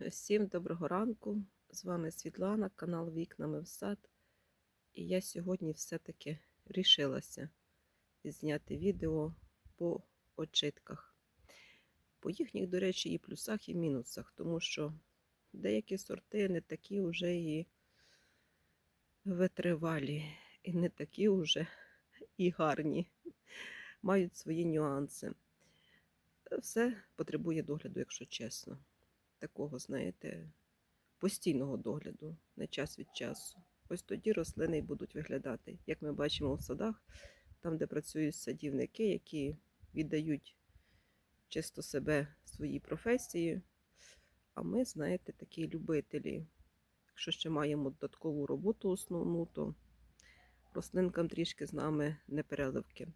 Всім доброго ранку. З вами Світлана, канал Вікнами в сад. І я сьогодні все-таки рішилася зняти відео по очитках. По їхніх, до речі, і плюсах, і мінусах, тому що деякі сорти не такі вже і витривалі, і не такі вже і гарні, мають свої нюанси. Все потребує догляду, якщо чесно такого, знаєте, постійного догляду на час від часу. Ось тоді рослини й будуть виглядати, як ми бачимо в садах, там, де працюють садівники, які віддають чисто себе своїй професії. А ми, знаєте, такі любителі. Якщо ще маємо додаткову роботу основну, то рослинкам трішки з нами не переливки.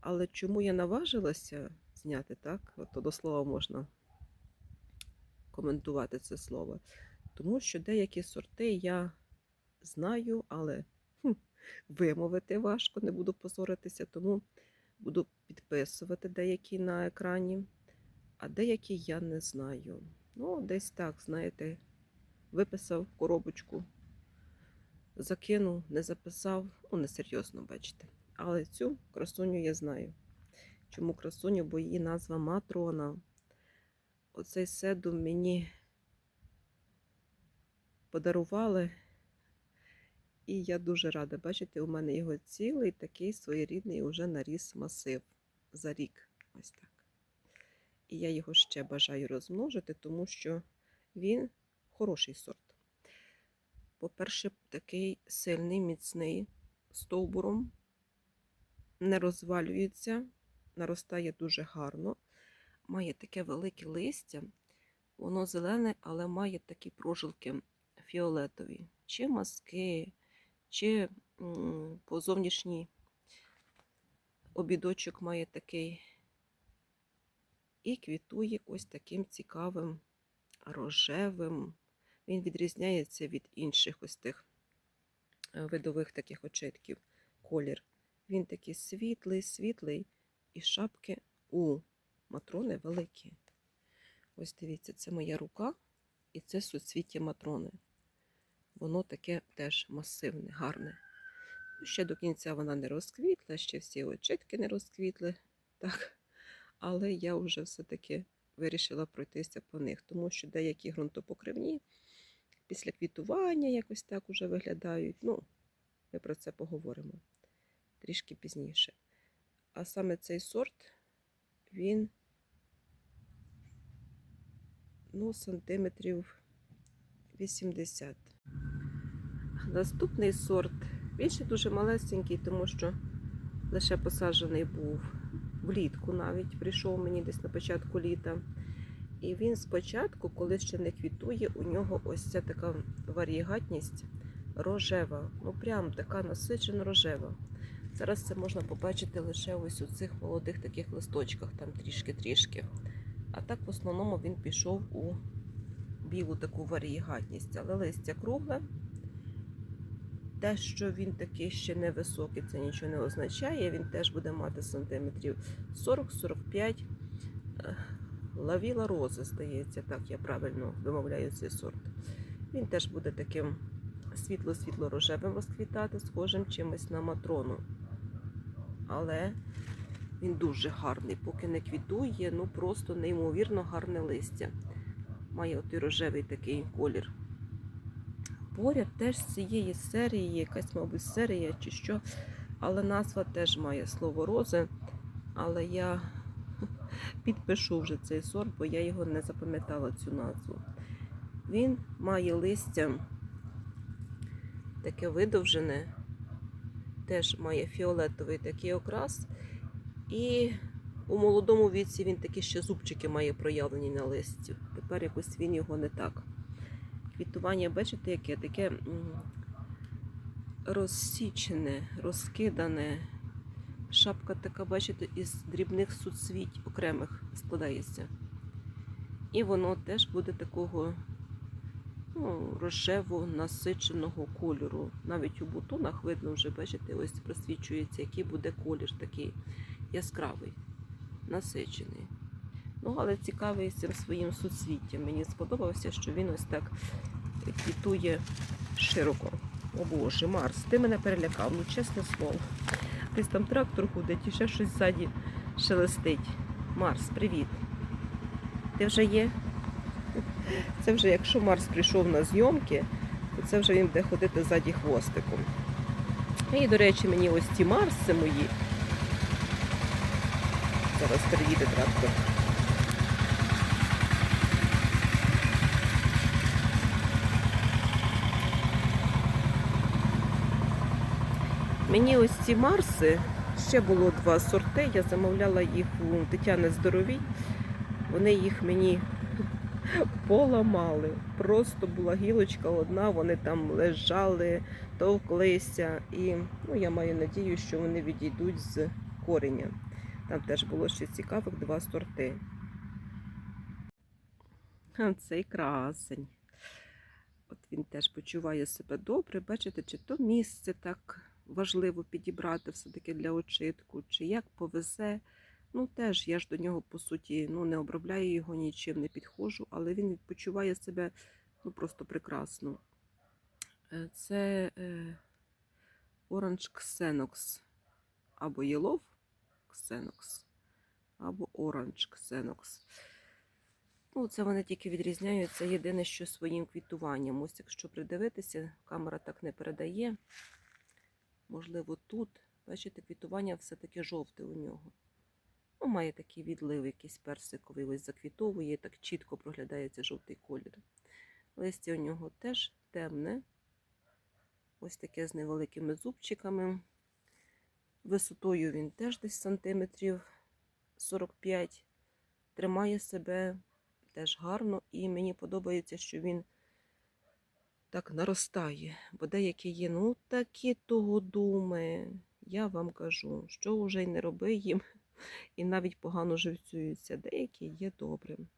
Але чому я наважилася зняти так? От до слова можна коментувати це слово. Тому що деякі сорти я знаю, але хм, вимовити важко, не буду позоритися, тому буду підписувати деякі на екрані, а деякі я не знаю. Ну, десь так, знаєте, виписав коробочку, закинув, не записав, ну, несерйозно, бачите. Але цю красуню я знаю. Чому красуню? Бо її назва Матрона. Оцей седум мені подарували. І я дуже рада. Бачите, у мене його цілий такий своєрідний уже наріс масив за рік. Ось так. І я його ще бажаю розмножити, тому що він хороший сорт. По-перше, такий сильний, міцний стовбуром, не розвалюється, наростає дуже гарно має таке велике листя, воно зелене, але має такі прожилки фіолетові, чи маски, чи по зовнішній обідочок має такий. І квітує ось таким цікавим рожевим. Він відрізняється від інших ось тих е, видових таких очитків. Колір. Він такий світлий, світлий, і шапки у матрони великі. Ось дивіться, це моя рука і це суцвіття матрони. Воно таке теж масивне, гарне. Ще до кінця вона не розквітла, ще всі очитки не розквітли. Так. Але я вже все-таки вирішила пройтися по них, тому що деякі ґрунтопокривні після квітування якось так уже виглядають. Ну, ми про це поговоримо трішки пізніше. А саме цей сорт, він ну, сантиметрів 80. Наступний сорт, він ще дуже малесенький, тому що лише посаджений був влітку навіть, прийшов мені десь на початку літа. І він спочатку, коли ще не квітує, у нього ось ця така варігатність рожева. Ну прям така насичена рожева. Зараз це можна побачити лише ось у цих молодих таких листочках, там трішки-трішки. А так в основному він пішов у білу таку варігатність. Але листя кругле. Те, що він такий ще невисокий, це нічого не означає. Він теж буде мати сантиметрів 40-45. Лавіла рози, здається, так я правильно вимовляю цей сорт. Він теж буде таким світло-світло-рожевим розквітати, схожим чимось на матрону. Але він дуже гарний, поки не квітує, ну просто неймовірно гарне листя. Має от рожевий такий колір. Поряд теж з цієї серії, якась, мабуть, серія чи що, але назва теж має слово рози. Але я підпишу вже цей сорт, бо я його не запам'ятала цю назву. Він має листя таке видовжене, теж має фіолетовий такий окрас. І у молодому віці він такі ще зубчики має проявлені на листі. Тепер якось він його не так. Квітування, бачите, яке таке розсічене, розкидане. Шапка така, бачите, із дрібних суцвіть окремих складається. І воно теж буде такого ну, рожево насиченого кольору. Навіть у бутонах видно вже, бачите, ось просвічується, який буде колір такий яскравий, насичений. Ну, але цікавий цим своїм суцвіттям. Мені сподобався, що він ось так квітує широко. О Боже, Марс, ти мене перелякав, ну чесне слово. Десь там трактор ходить і ще щось ззаді шелестить. Марс, привіт. Ти вже є? Це вже якщо Марс прийшов на зйомки, то це вже він буде ходити ззаді хвостиком. І, до речі, мені ось ці Марси мої. Зараз приїде трактор. Мені ось ці Марси, ще було два сорти, я замовляла їх у Тетяни Здоровій. Вони їх мені поламали. Просто була гілочка одна, вони там лежали, товклися. І ну, я маю надію, що вони відійдуть з кореня. Там теж було ще цікавих два сорти. Цей красень. От він теж почуває себе добре. Бачите, чи то місце так важливо підібрати все-таки для очитку, чи як повезе. Ну, теж я ж до нього, по суті, ну, не обробляю його нічим, не підходжу, але він відпочиває себе ну, просто прекрасно. Е, Це е, Orange Xenox або Yellow Xenox, або Orange Xenox. Ну, це вони тільки відрізняються єдине, що своїм квітуванням. Ось якщо придивитися, камера так не передає. Можливо, тут, бачите, квітування все-таки жовте у нього. Має такий відлив, якийсь персиковий, ось заквітовує, так чітко проглядається жовтий колір. Листя у нього теж темне, ось таке з невеликими зубчиками. Висотою він теж десь сантиметрів 45. Тримає себе теж гарно, і мені подобається, що він так наростає. Бо деякі є, ну такі того думи. Я вам кажу, що вже й не роби їм, і навіть погано живцюються. Деякі є добрим.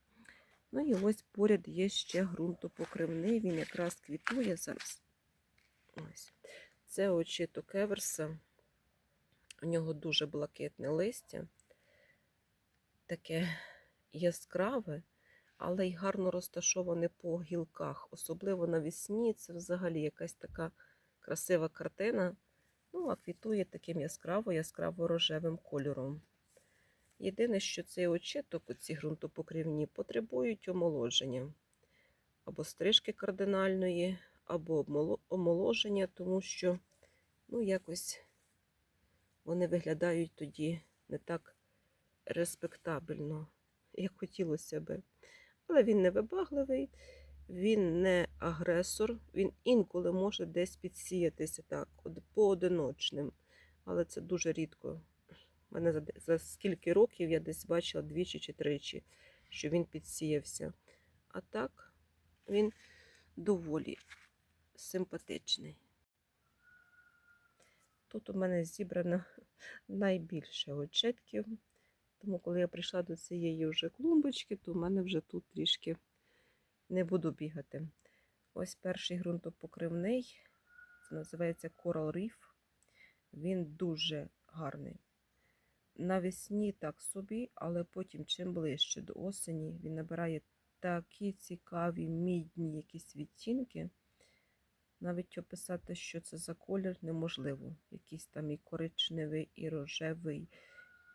Ну і ось поряд є ще ґрунтопокривний, він якраз квітує зараз. Ось. Це очито кеверса. У нього дуже блакитне листя, таке яскраве, але й гарно розташоване по гілках. Особливо навесні це взагалі якась така красива картина. Ну, а квітує таким яскраво, яскраво рожевим кольором. Єдине, що цей очиток, ці ґрунтопокривні, потребують омоложення. Або стрижки кардинальної, або омоложення, тому що, ну, якось вони виглядають тоді не так респектабельно, як хотілося би. Але він не вибагливий, він не агресор, він інколи може десь підсіятися так, поодиночним. Але це дуже рідко. Мене за, за скільки років я десь бачила двічі чи тричі, що він підсіявся. А так, він доволі симпатичний. Тут у мене зібрано найбільше очитків. Тому, коли я прийшла до цієї вже клумбочки, то в мене вже тут трішки не буду бігати. Ось перший ґрунтопокривний, це називається Coral Reef. Він дуже гарний. Навесні так собі, але потім, чим ближче до осені, він набирає такі цікаві мідні якісь відтінки. Навіть описати, що це за колір, неможливо. Якийсь там і коричневий, і рожевий,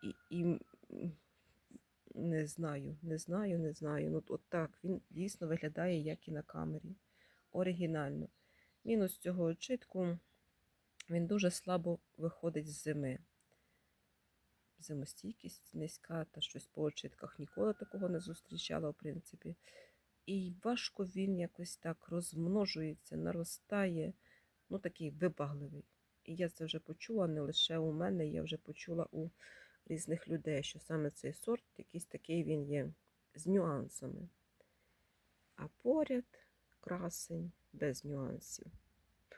і, і не знаю, не знаю, не знаю. Ну, от так, він дійсно виглядає, як і на камері. Оригінально. Мінус цього очитку, він дуже слабо виходить з зими. Зимостійкість низька, та щось по очитках ніколи такого не зустрічала, в принципі. І важко він якось так розмножується, наростає, ну такий вибагливий. І я це вже почула не лише у мене, я вже почула у різних людей, що саме цей сорт, якийсь такий він є з нюансами. А поряд красень без нюансів.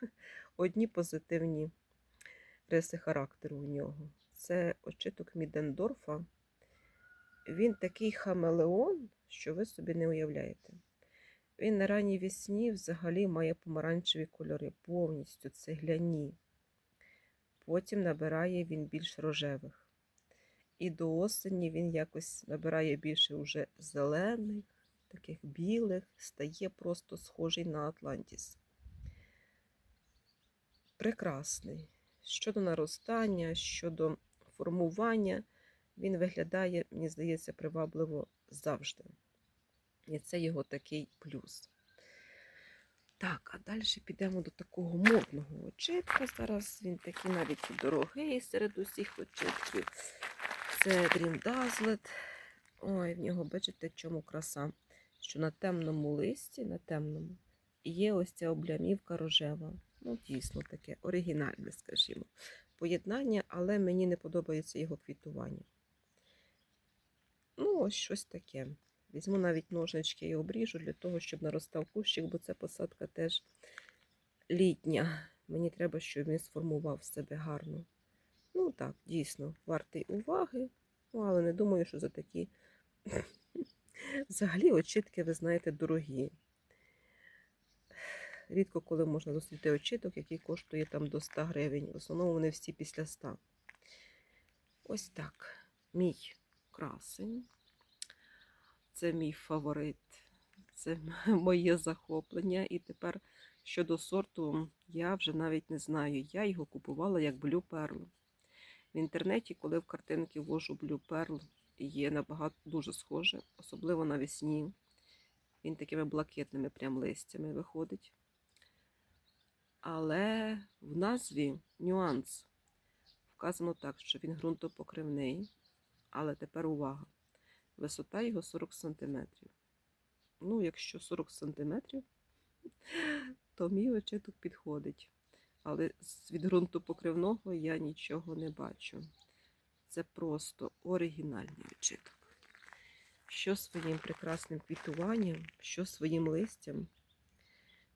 Одні позитивні риси характеру у нього. Це очиток Мідендорфа. Він такий хамелеон, що ви собі не уявляєте. Він на ранній весні взагалі має помаранчеві кольори, повністю цегляні. Потім набирає він більш рожевих. І до осені він якось набирає більше уже зелених, таких білих, стає просто схожий на Атлантіс. Прекрасний. Щодо наростання, щодо формування, він виглядає, мені здається, привабливо завжди. І це його такий плюс. Так, а далі підемо до такого модного очитка. Зараз він такий навіть дорогий серед усіх очитків. Це Dream Dazzlet. Ой, в нього, бачите, в чому краса. Що на темному листі, на темному, є ось ця облямівка рожева. Ну, дійсно таке, оригінальне, скажімо, поєднання, але мені не подобається його квітування. Ну, ось щось таке. Візьму навіть ножнички і обріжу для того, щоб наростав кущик, бо ця посадка теж літня. Мені треба, щоб він сформував себе гарно. Ну так, дійсно, вартий уваги. Ну, але не думаю, що за такі. Взагалі, очітки, ви знаєте, дорогі. Рідко коли можна зустріти очіток, який коштує там до 100 гривень. В основному вони всі після 100. Ось так. Мій красень. Це мій фаворит. Це моє захоплення. І тепер щодо сорту, я вже навіть не знаю. Я його купувала як Blue Pearl. В інтернеті, коли в картинки ввожу Blue Pearl, є набагато дуже схоже, особливо навесні. Він такими блакитними прям листями виходить. Але в назві нюанс. Вказано так, що він ґрунтопокривний. Але тепер увага. Висота його 40 см. Ну, якщо 40 см, то мій очиток підходить. Але від ґрунтопокривного я нічого не бачу. Це просто оригінальний очиток. Що своїм прекрасним квітуванням, що своїм листям,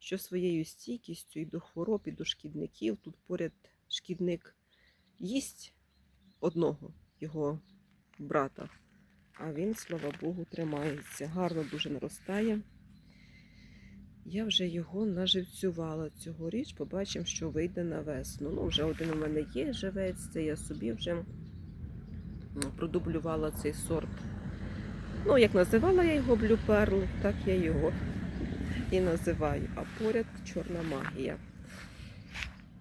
що своєю стійкістю і до хвороб, і до шкідників. Тут поряд шкідник їсть одного його брата. А він, слава Богу, тримається. Гарно дуже наростає. Я вже його наживцювала цьогоріч, побачимо, що вийде на весну. Ну, вже один у мене є живець, це я собі вже продублювала цей сорт. Ну, як називала я його Pearl, так я його і називаю. А поряд чорна магія.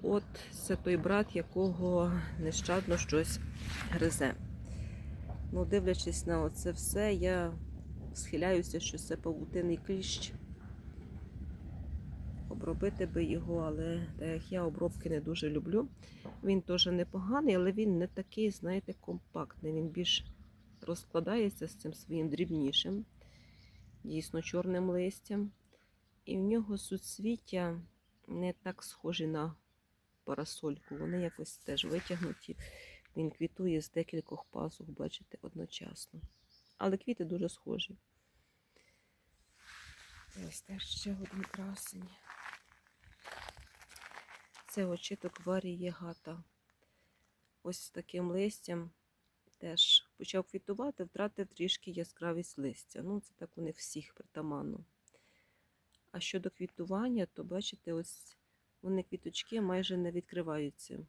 От це той брат, якого нещадно щось гризе. Ну, дивлячись на оце все, я схиляюся, що це павутинний кліщ. Обробити би його, але так як я обробки не дуже люблю. Він теж непоганий, але він не такий, знаєте, компактний. Він більш розкладається з цим своїм дрібнішим, дійсно чорним листям. І в нього суцвіття не так схожі на парасольку. Вони якось теж витягнуті. Він квітує з декількох пасок, бачите, одночасно. Але квіти дуже схожі. Ось теж ще один красень. Це очиток варієгата. Ось з таким листям теж почав квітувати, втратив трішки яскравість листя. Ну, це так у них всіх притаманно. А щодо квітування, то бачите, ось вони квіточки майже не відкриваються.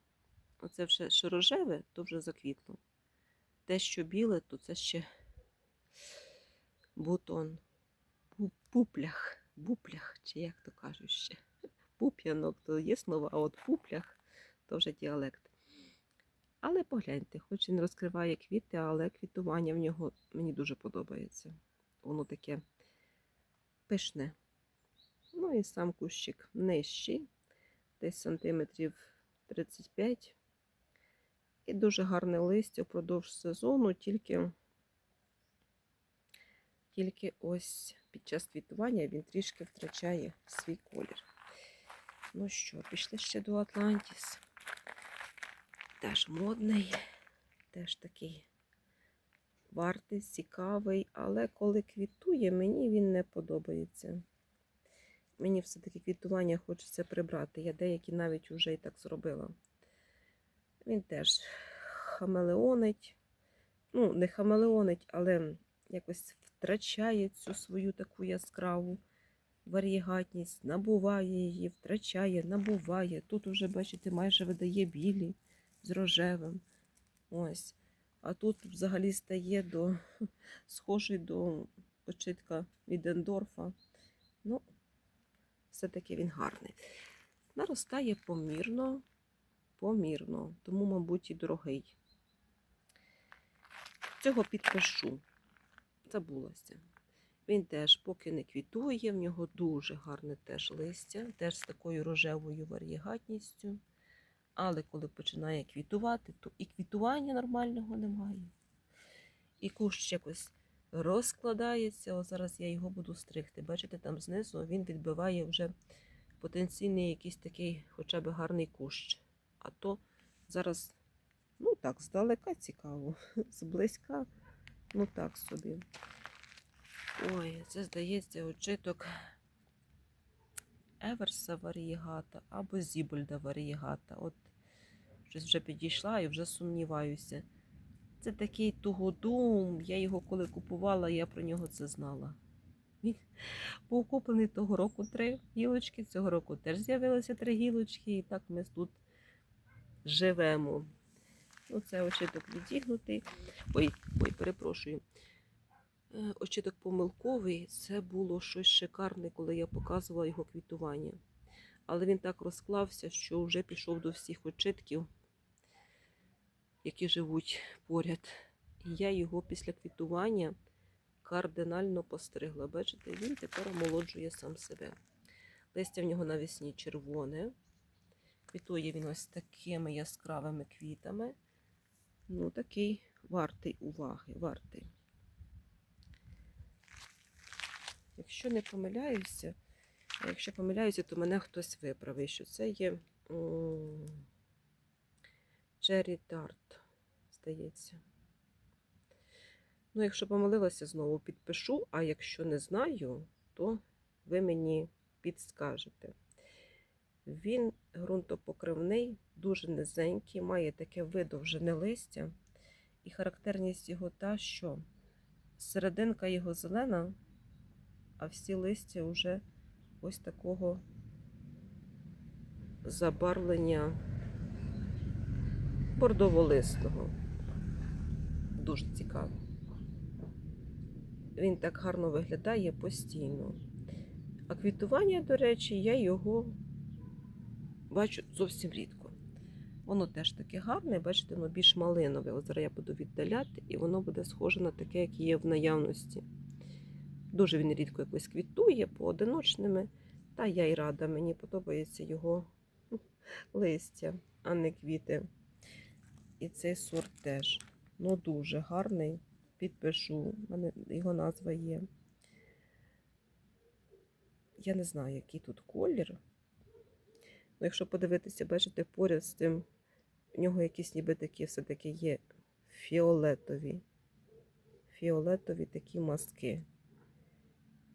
Оце вже що рожеве, то вже заквітло. Те, що біле, то це ще бутон. Пуплях, буплях, чи як то кажуть ще. Пуп'янок то є слово, а от пуплях то вже діалект. Але погляньте, хоч не розкриває квіти, але квітування в нього мені дуже подобається. Воно таке пишне. Ну і сам кущик нижчий, десь сантиметрів 35. І дуже гарне листя впродовж сезону, тільки, тільки ось під час квітування він трішки втрачає свій колір. Ну що, пішли ще до Атлантіс. Теж модний, теж такий вартий, цікавий, але коли квітує, мені він не подобається. Мені все-таки квітування хочеться прибрати. Я деякі навіть вже і так зробила. Він теж хамелеонить. Ну, не хамелеонить, але якось втрачає цю свою таку яскраву варієгатність, набуває її, втрачає, набуває. Тут уже, бачите, майже видає білі з рожевим. Ось. А тут взагалі стає до схожий до очитка від Ендорфа. Ну, все-таки він гарний. Наростає помірно, помірно, тому, мабуть, і дорогий. Цього підпишу. Забулася. Він теж поки не квітує, в нього дуже гарне теж листя, теж з такою рожевою варігатністю. Але коли починає квітувати, то і квітування нормального немає. І кущ якось розкладається. О, зараз я його буду стригти. Бачите, там знизу він відбиває вже потенційний якийсь такий хоча б гарний кущ. А то зараз, ну так, здалека цікаво, зблизька, ну так собі. Ой, це здається очиток Еверса варієгата або Зібольда варієгата. От щось вже підійшла і вже сумніваюся. Це такий тугодум. Я його коли купувала, я про нього це знала. Він був куплений того року три гілочки, цього року теж з'явилося три гілочки, і так ми тут живемо. Оце очиток відігнутий. Ой, ой, перепрошую. Е, Очиток помилковий, це було щось шикарне, коли я показувала його квітування. Але він так розклався, що вже пішов до всіх очитків, які живуть поряд. І я його після квітування кардинально постригла. Бачите, він тепер омолоджує сам себе. Листя в нього навесні червоне. Квітує він ось такими яскравими квітами. Ну, такий вартий уваги, вартий. Якщо не помиляюся, а якщо помиляюся, то мене хтось виправив, що це є Черрі Тарт, здається. Ну, якщо помилилася, знову підпишу, а якщо не знаю, то ви мені підскажете. Він ґрунтопокривний, дуже низенький, має таке видовжене листя. І характерність його та, що серединка його зелена, а всі листя вже ось такого забарвлення бордово-листого. Дуже цікаво. Він так гарно виглядає постійно. А квітування, до речі, я його бачу зовсім рідко. Воно теж таке гарне, бачите, воно більш малинове. От зараз я буду віддаляти, і воно буде схоже на таке, як є в наявності. Дуже він рідко якось квітує поодиночними. Та я й рада, мені подобається його листя, а не квіти. І цей сорт теж. Ну, дуже гарний. Підпишу, мене його назва є. Я не знаю, який тут колір. Ну, якщо подивитися, бачите, поряд з тим, в нього якісь ніби такі все-таки є фіолетові. Фіолетові такі маски.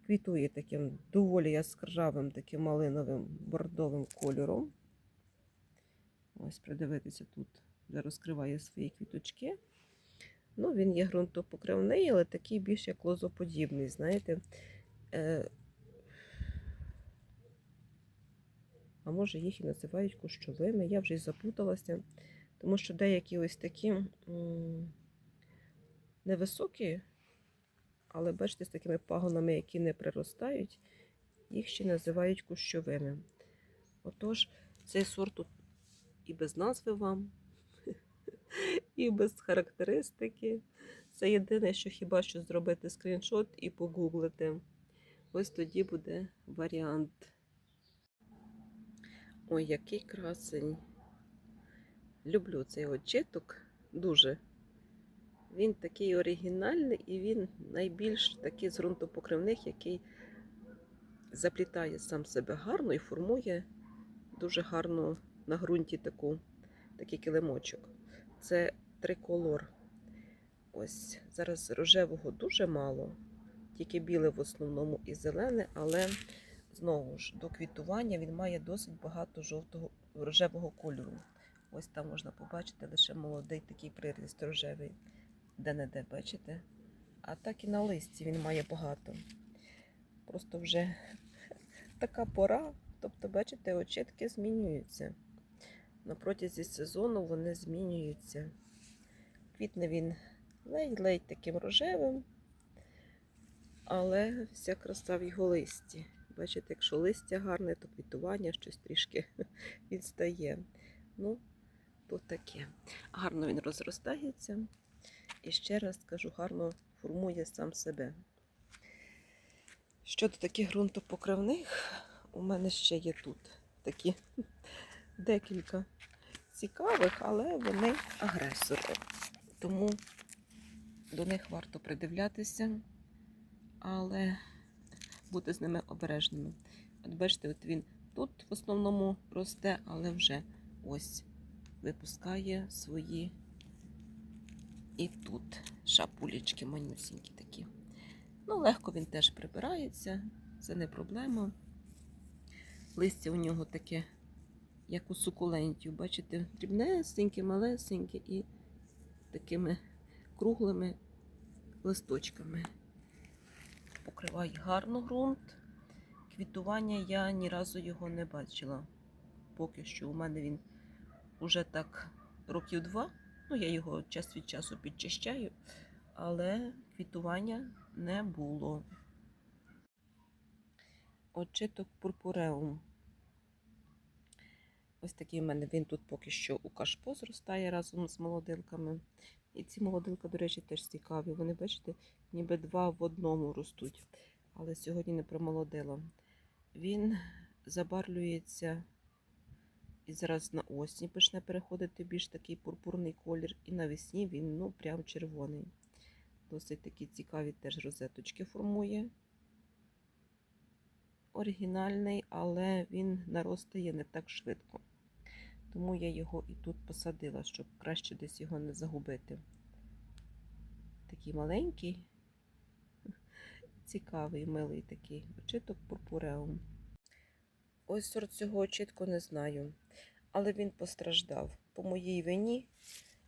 Квітує таким доволі яскравим, таким малиновим бордовим кольором. Ось, придивитися тут, вже розкриває свої квіточки. Ну, він є ґрунтопокривний, але такий більш як лозоподібний, знаєте. Е, А може їх і називають кущовими. Я вже й запуталася, тому що деякі ось такі невисокі, але бачите, з такими пагонами, які не приростають, їх ще називають кущовими. Отож, цей сорт тут і без назви вам, і без характеристики. Це єдине, що хіба що зробити скріншот і погуглити. Ось тоді буде варіант. Ой, який красень. Люблю цей очиток дуже. Він такий оригінальний і він найбільш такий з ґрунтопокривних, який заплітає сам себе гарно і формує дуже гарно на ґрунті таку, такий килимочок. Це триколор. Ось зараз рожевого дуже мало, тільки біле в основному і зелене, але знову ж до квітування він має досить багато жовтого рожевого кольору. Ось там можна побачити лише молодий такий приріст рожевий, де-не-де, бачите? А так і на листі він має багато. Просто вже така пора. Тобто, бачите, очітки змінюються. На протязі сезону вони змінюються. Квітне він ледь-ледь таким рожевим, але вся краса в його листі. Бачите, якщо листя гарне, то квітування щось трішки відстає. Ну, то таке. Гарно він розростається. І ще раз скажу, гарно формує сам себе. Щодо таких ґрунтопокривних, у мене ще є тут такі декілька цікавих, але вони агресори. Тому до них варто придивлятися, але бути з ними обережними. От бачите, от він тут в основному росте, але вже ось випускає свої і тут шапулечки манюсінькі такі. Ну, легко він теж прибирається, це не проблема. Листя у нього таке, як у сукулентів, бачите, дрібнесеньке, малесеньке і такими круглими листочками. Покриває гарно ґрунт. Квітування я ні разу його не бачила. Поки що у мене він уже так років два. Ну, я його час від часу підчищаю, але квітування не було. Очиток пурпуреум. Ось такий в мене він тут поки що у кашпо зростає разом з молодилками. І ці молодилки, до речі, теж цікаві. Вони, бачите, ніби два в одному ростуть. Але сьогодні не промолодила. Він забарвлюється і зараз на осінь почне переходити більш такий пурпурний колір. І навесні він ну, прям червоний. Досить такі цікаві теж розеточки формує. Оригінальний, але він наростає не так швидко. Тому я його і тут посадила, щоб краще десь його не загубити. Такий маленький, цікавий, милий такий очиток пурпуреум. Ось сорт цього очитку не знаю, але він постраждав. По моїй вині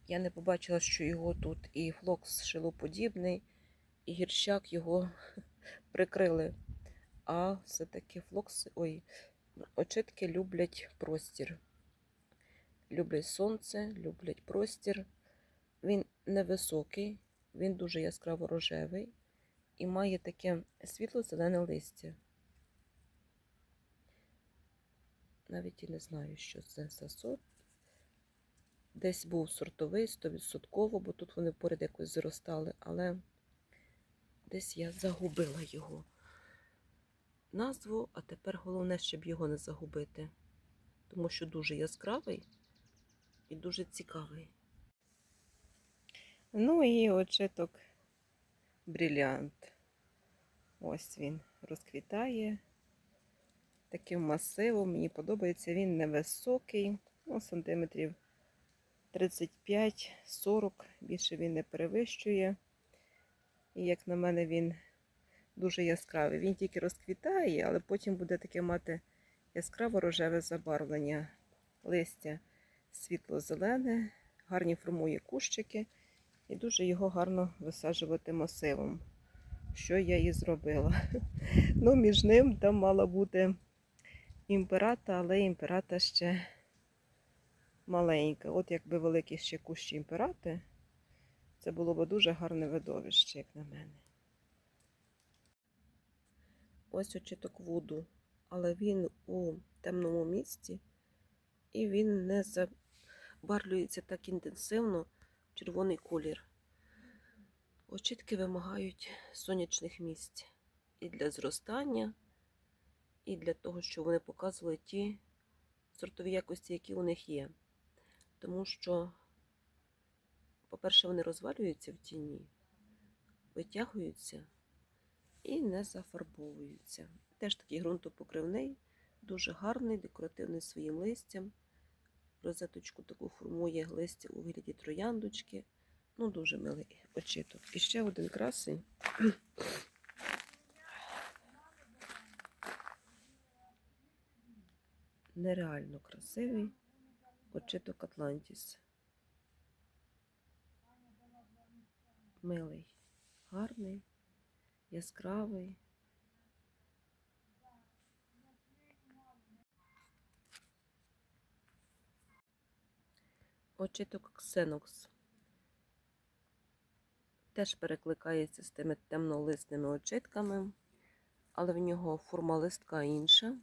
я не побачила, що його тут і флокс шилоподібний, і гірщак його прикрили. А все-таки флокси, ой, очитки люблять простір. Люблять сонце, люблять простір. Він невисокий, він дуже яскраво рожевий і має таке світло-зелене листя. Навіть і не знаю, що це за сорт. Десь був сортовий 100%, бо тут вони поряд якось зростали, але десь я загубила його назву, а тепер головне, щоб його не загубити, тому що дуже яскравий і дуже цікавий. Ну і очиток брилянт. Ось він розквітає таким масивом. Мені подобається, він невисокий, ну, сантиметрів 35-40, більше він не перевищує. І, як на мене, він дуже яскравий. Він тільки розквітає, але потім буде таке мати яскраво рожеве забарвлення листя світло-зелене, гарні формує кущики, і дуже його гарно висаджувати масивом. Що я і зробила. Ну, між ним там мала бути імперата, але імперата ще маленька. От якби великі ще кущі імперати, це було б дуже гарне видовище, як на мене. Ось очіток вуду, але він у темному місці і він не забарвлюється так інтенсивно в червоний колір. Очітки вимагають сонячних місць і для зростання, і для того, щоб вони показували ті сортові якості, які у них є. Тому що, по-перше, вони розвалюються в тіні, витягуються і не зафарбовуються. Теж такий ґрунтопокривний, дуже гарний, декоративний своїм листям. Розеточку таку формує листя у вигляді трояндочки. Ну, дуже милий очиток. І ще один красень. Нереально красивий очиток Атлантіс. Милий, гарний, яскравий. Очиток Ксенокс. теж перекликається з тими темнолисними очитками, але в нього форма листка інша,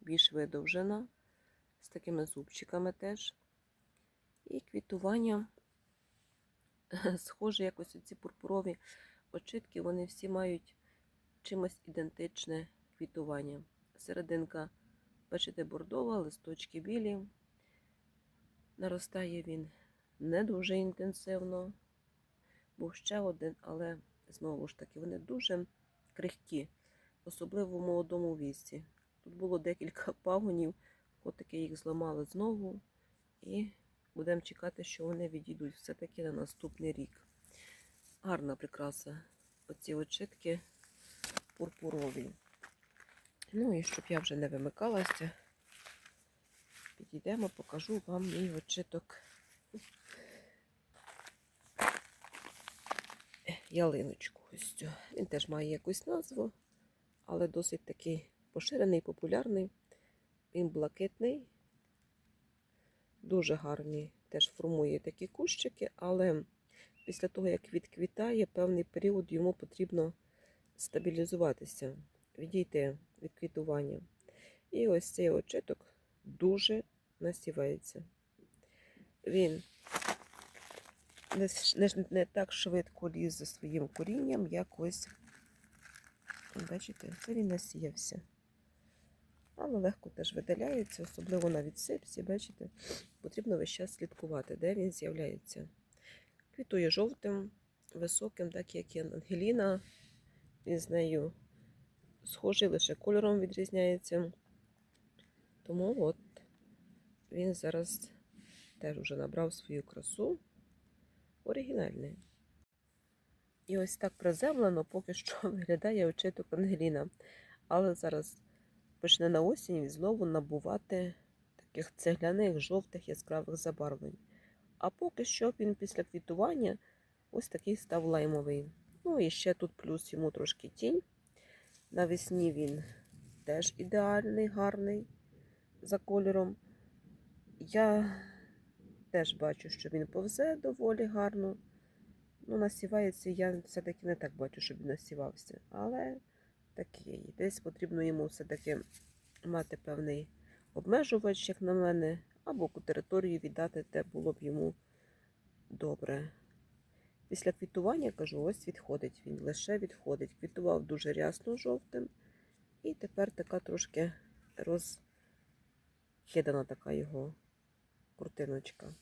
більш видовжена, з такими зубчиками теж. І квітування схоже, якось ці пурпурові очитки, вони всі мають чимось ідентичне квітування. Серединка, бачите, бордова, листочки білі. Наростає він не дуже інтенсивно. Був ще один, але знову ж таки, вони дуже крихкі, особливо в молодому віці. Тут було декілька пагонів, котики їх зламали знову, і будемо чекати, що вони відійдуть все-таки на наступний рік. Гарна прикраса. Оці очитки пурпурові. Ну і щоб я вже не вимикалася, підійдемо, покажу вам мій очиток. ялиночку. Він теж має якусь назву, але досить такий поширений, популярний. Він блакитний, дуже гарний, теж формує такі кущики, але після того, як відквітає, певний період йому потрібно стабілізуватися, відійти від квітування. І ось цей очиток дуже насівається. Він не, не, не так швидко лізе своїм корінням, як ось, бачите, це він насіявся. Але легко теж видаляється, особливо на відсипці, бачите, потрібно весь час слідкувати, де він з'являється. Квітує жовтим, високим, так як і Ангеліна. Він з нею схожий, лише кольором відрізняється. Тому от він зараз теж вже набрав свою красу оригінальний. І ось так приземлено поки що виглядає очиток Ангеліна. Але зараз почне на осінь знову набувати таких цегляних жовтих яскравих забарвлень. А поки що він після квітування ось такий став лаймовий. Ну і ще тут плюс йому трошки тінь. Навесні він теж ідеальний, гарний за кольором. Я теж бачу, що він повзе доволі гарно. Ну, насівається, я все-таки не так бачу, щоб він насівався. Але такий. Десь потрібно йому все-таки мати певний обмежувач, як на мене, або територію віддати, де було б йому добре. Після квітування, кажу, ось відходить він, лише відходить. Квітував дуже рясно жовтим. І тепер така трошки розхидана така його куртиночка.